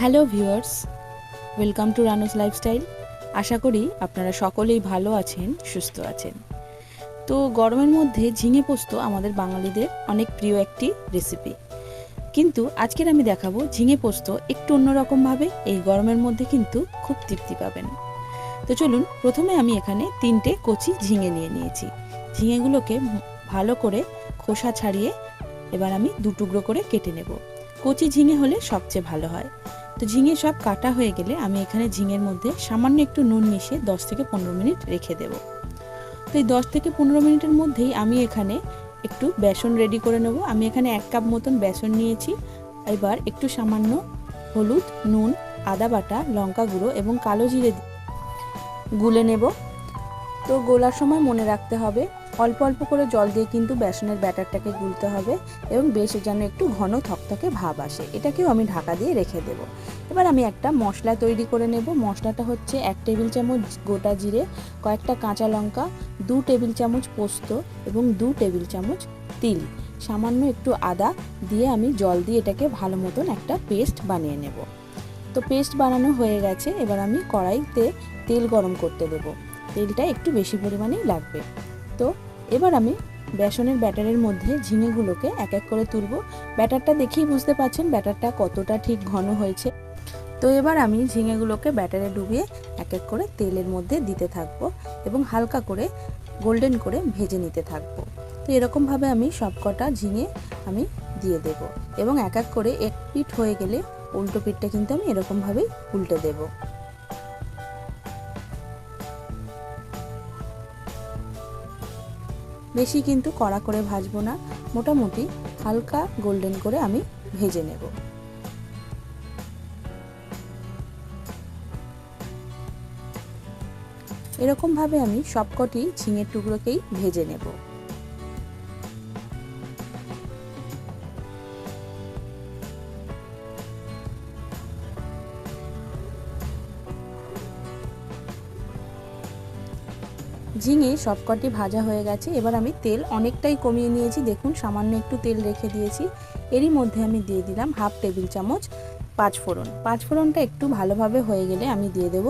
Hello viewers, welcome to Ranu's lifestyle. আশা করি আপনারা সকলেই ভালো আছেন, সুস্থ আছেন। তো গরমের মধ্যে ঝিঙে পোস্ত আমাদের বাঙালিদের অনেক প্রিয় একটি রেসিপি কিন্তু আজকের আমি দেখাবো ঝিঙে পোস্ত একটু অন্যরকমভাবে এই গরমের মধ্যে কিন্তু খুব তৃপ্তি পাবেন। তো চলুন, প্রথমে আমি এখানে তিনটে কচি ঝিঙে নিয়ে নিয়েছি। ঝিঙেগুলোকে ভালো করে খোসা ছাড়িয়ে এবার আমি দু টুকরো করে কেটে নেব। কচি ঝিঙে হলে সবচেয়ে ভালো হয়। তো ঝিঙে সব কাটা হয়ে গেলে আমি এখানে ঝিঙের মধ্যে সামান্য একটু নুন মিশিয়ে দশ থেকে পনেরো মিনিট রেখে দেব। তো এই দশ থেকে পনেরো মিনিটের মধ্যেই আমি এখানে একটু বেসন রেডি করে নেব। আমি এখানে এক কাপ মতন বেসন নিয়েছি। এবার একটু সামান্য হলুদ, নুন, আদা বাটা, লঙ্কা গুঁড়ো এবং কালো জিরে গুলে নেব। তো গোলার সময় মনে রাখতে হবে অল্প অল্প করে জল দিয়ে কিন্তু বেসনের ব্যাটারটাকে গুলতে হবে এবং বেশ যেন একটু ঘন থকথকে ভাব আসে। এটাকেও আমি ঢাকা দিয়ে রেখে দেব। এবার আমি একটা মশলা তৈরি করে নেব। মশলাটা হচ্ছে এক টেবিল চামচ গোটা জিরে, কয়েকটা কাঁচা লঙ্কা, দু টেবিল চামচ পোস্ত এবং দু টেবিল চামচ তিল। সামান্য একটু আদা দিয়ে আমি জল দিয়ে এটাকে ভালো মতন একটা পেস্ট বানিয়ে নেব। তো পেস্ট বানানো হয়ে গেছে। এবার আমি কড়াইতে তেল গরম করতে দেব। তেলটা একটু বেশি পরিমাণেই লাগবে। তো এবার আমি বেসনের ব্যাটারের মধ্যে ঝিঙেগুলোকে এক এক করে তুলব। ব্যাটারটা দেখেই বুঝতে পারছেন ব্যাটারটা কতটা ঠিক ঘন হয়েছে। তো এবার আমি ঝিঙেগুলোকে ব্যাটারে ডুবিয়ে এক এক করে তেলের মধ্যে দিতে থাকব এবং হালকা করে গোল্ডেন করে ভেজে নিতে থাকব। তো এরকমভাবে আমি সবকটা ঝিঙে আমি দিয়ে দেব এবং এক এক করে এক পিঠ হয়ে গেলে উল্টো পিঠটা কিন্তু আমি এরকমভাবেই উল্টে দেবো। বেশি কিন্তু কড়া করে ভাজবো না। মোটামুটি হালকা গোল্ডেন করে আমি ভেজে নেব। এরকমভাবে আমি সবকটি ঝিঙের টুকরোকেই ভেজে নেব। ঝিঙে সবকটি ভাজা হয়ে গেছে। এবার আমি তেল অনেকটাই কমিয়ে নিয়েছি। দেখুন, সামান্য একটু তেল রেখে দিয়েছি। এরই মধ্যে আমি দিয়ে দিলাম হাফ টেবিল চামচ পাঁচ ফোড়ন। পাঁচ ফোড়নটা একটু ভালোভাবে হয়ে গেলে আমি দিয়ে দেব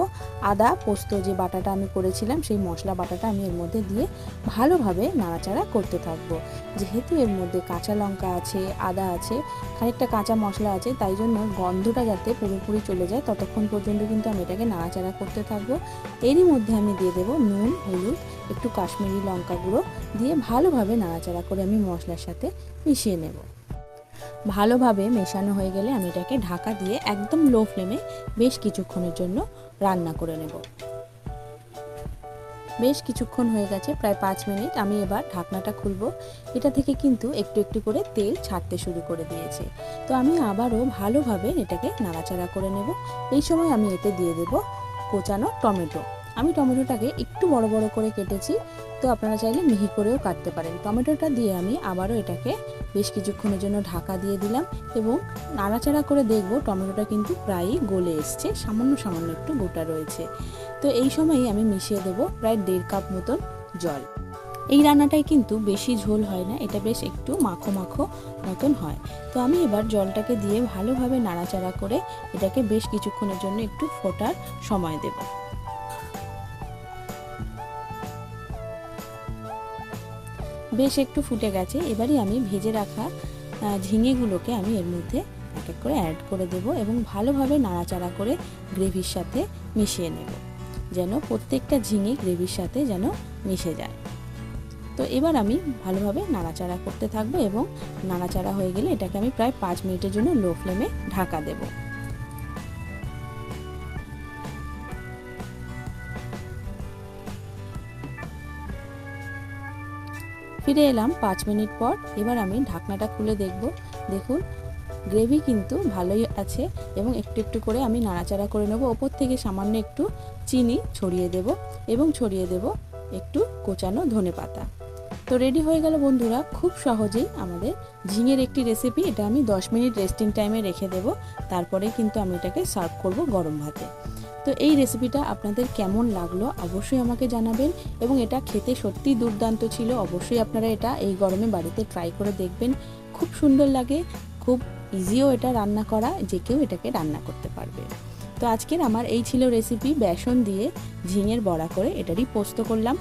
আদা, পোস্ত যে বাটাটা আমি করেছিলাম, সেই মশলা বাটাটা আমি এর মধ্যে দিয়ে ভালোভাবে নাড়াচাড়া করতে থাকব। যেহেতু এর মধ্যে কাঁচা লঙ্কা আছে, আদা আছে, খানিকটা কাঁচা মশলা আছে, তাই জন্য গন্ধটা যাতে পুরোপুরি চলে যায়, ততক্ষণ পর্যন্ত কিন্তু আমি এটাকে নাড়াচাড়া করতে থাকব। এরই মধ্যে আমি দিয়ে দেবো নুন, হলুদ, একটু কাশ্মীরি লঙ্কা গুঁড়ো দিয়ে ভালোভাবে নাড়াচাড়া করে আমি মশলার সাথে মিশিয়ে নেব। ভালোভাবে মেশানো হয়ে গেলে আমি এটাকে ঢাকা দিয়ে একদম লো ফ্লেমে বেশ কিছুক্ষণের জন্য রান্না করে নেব। বেশ কিছুক্ষণ হয়ে গেছে, প্রায় পাঁচ মিনিট। আমি এবার ঢাকনাটা খুলব। এটা থেকে কিন্তু একটু একটু করে তেল ছাড়তে শুরু করে দিয়েছে। তো আমি আবারও ভালোভাবে এটাকে নাড়াচাড়া করে নেব। এই সময় আমি এতে দিয়ে দেব কোচানো টমেটো। আমি টমেটোটাকে একটু বড় বড় করে কেটেছি, তো আপনারা চাইলে মিহি করেও কাটতে পারেন। টমেটোটা দিয়ে আমি আবারও এটাকে বেশ কিছুক্ষণের জন্য ঢাকা দিয়ে দিলাম এবং নাড়াচাড়া করে দেখব টমেটোটা কিন্তু প্রায়ই গলে এসছে, সামান্য সামান্য একটু গোটা রয়েছে। তো এই সময়ই আমি মিশিয়ে দেব প্রায় দেড় কাপ মতন জল। এই রান্নাটাই কিন্তু বেশি ঝোল হয় না, এটা বেশ একটু মাখো মাখো মতন হয়। তো আমি এবার জলটাকে দিয়ে ভালোভাবে নাড়াচাড়া করে এটাকে বেশ কিছুক্ষণের জন্য একটু ফোটার সময় দেবো। বেশ একটু ফুটে গেছে। এবারই আমি ভেজে রাখা ঝিঙেগুলোকে আমি এর মধ্যে এক এক করে অ্যাড করে দেব এবং ভালোভাবে নাড়াচাড়া করে গ্রেভির সাথে মিশিয়ে নেব, যেন প্রত্যেকটা ঝিঙে গ্রেভির সাথে যেন মিশে যায়। তো এবার আমি ভালোভাবে নাড়াচাড়া করতে থাকব এবং নাড়াচাড়া হয়ে গেলে এটাকে আমি প্রায় পাঁচ মিনিটের জন্য লো ফ্লেমে ঢাকা দেবো। ফিরে এলাম পাঁচ মিনিট পর। এবার আমি ঢাকনাটা খুলে দেখব। দেখুন, গ্রেভি কিন্তু ভালোই আছে এবং একটু একটু করে আমি নাড়াচাড়া করে নেব। ওপর থেকে সামান্য একটু চিনি ছড়িয়ে দেব এবং ছড়িয়ে দেব একটু কোচানো ধনে পাতা। তো রেডি হয়ে গেল বন্ধুরা, খুব সহজেই আমাদের ঝিঙের একটি রেসিপি। এটা আমি 10 মিনিট রেস্টিং টাইমে রেখে দেব। তারপরে কিন্তু আমি এটাকে সার্ভ করব গরম ভাতে। তো এই রেসিপিটা আপনাদের কেমন লাগল অবশ্যই আমাকে জানাবেন এবং এটা খেতে সত্যি দুর্দান্ত ছিল। অবশ্যই আপনারা এটা এই গরমে বাড়িতে ট্রাই করে দেখবেন। খুব সুন্দর লাগে, খুব ইজিও এটা রান্না করা, যে কেউ এটাকে রান্না করতে পারবে। তো আজকের আমার এই ছিল রেসিপি বেসন দিয়ে ঝিঙের বড়া করে এটারই পোস্ত করলাম।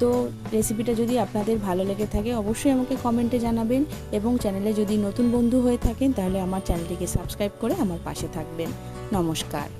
তো রেসিপিটা যদি আপনাদের ভালো লেগে থাকে অবশ্যই আমাকে কমেন্টে জানাবেন এবং চ্যানেলে যদি নতুন বন্ধু হয়ে থাকেন তাহলে আমার চ্যানেলটিকে সাবস্ক্রাইব করে আমার পাশে থাকবেন। নমস্কার।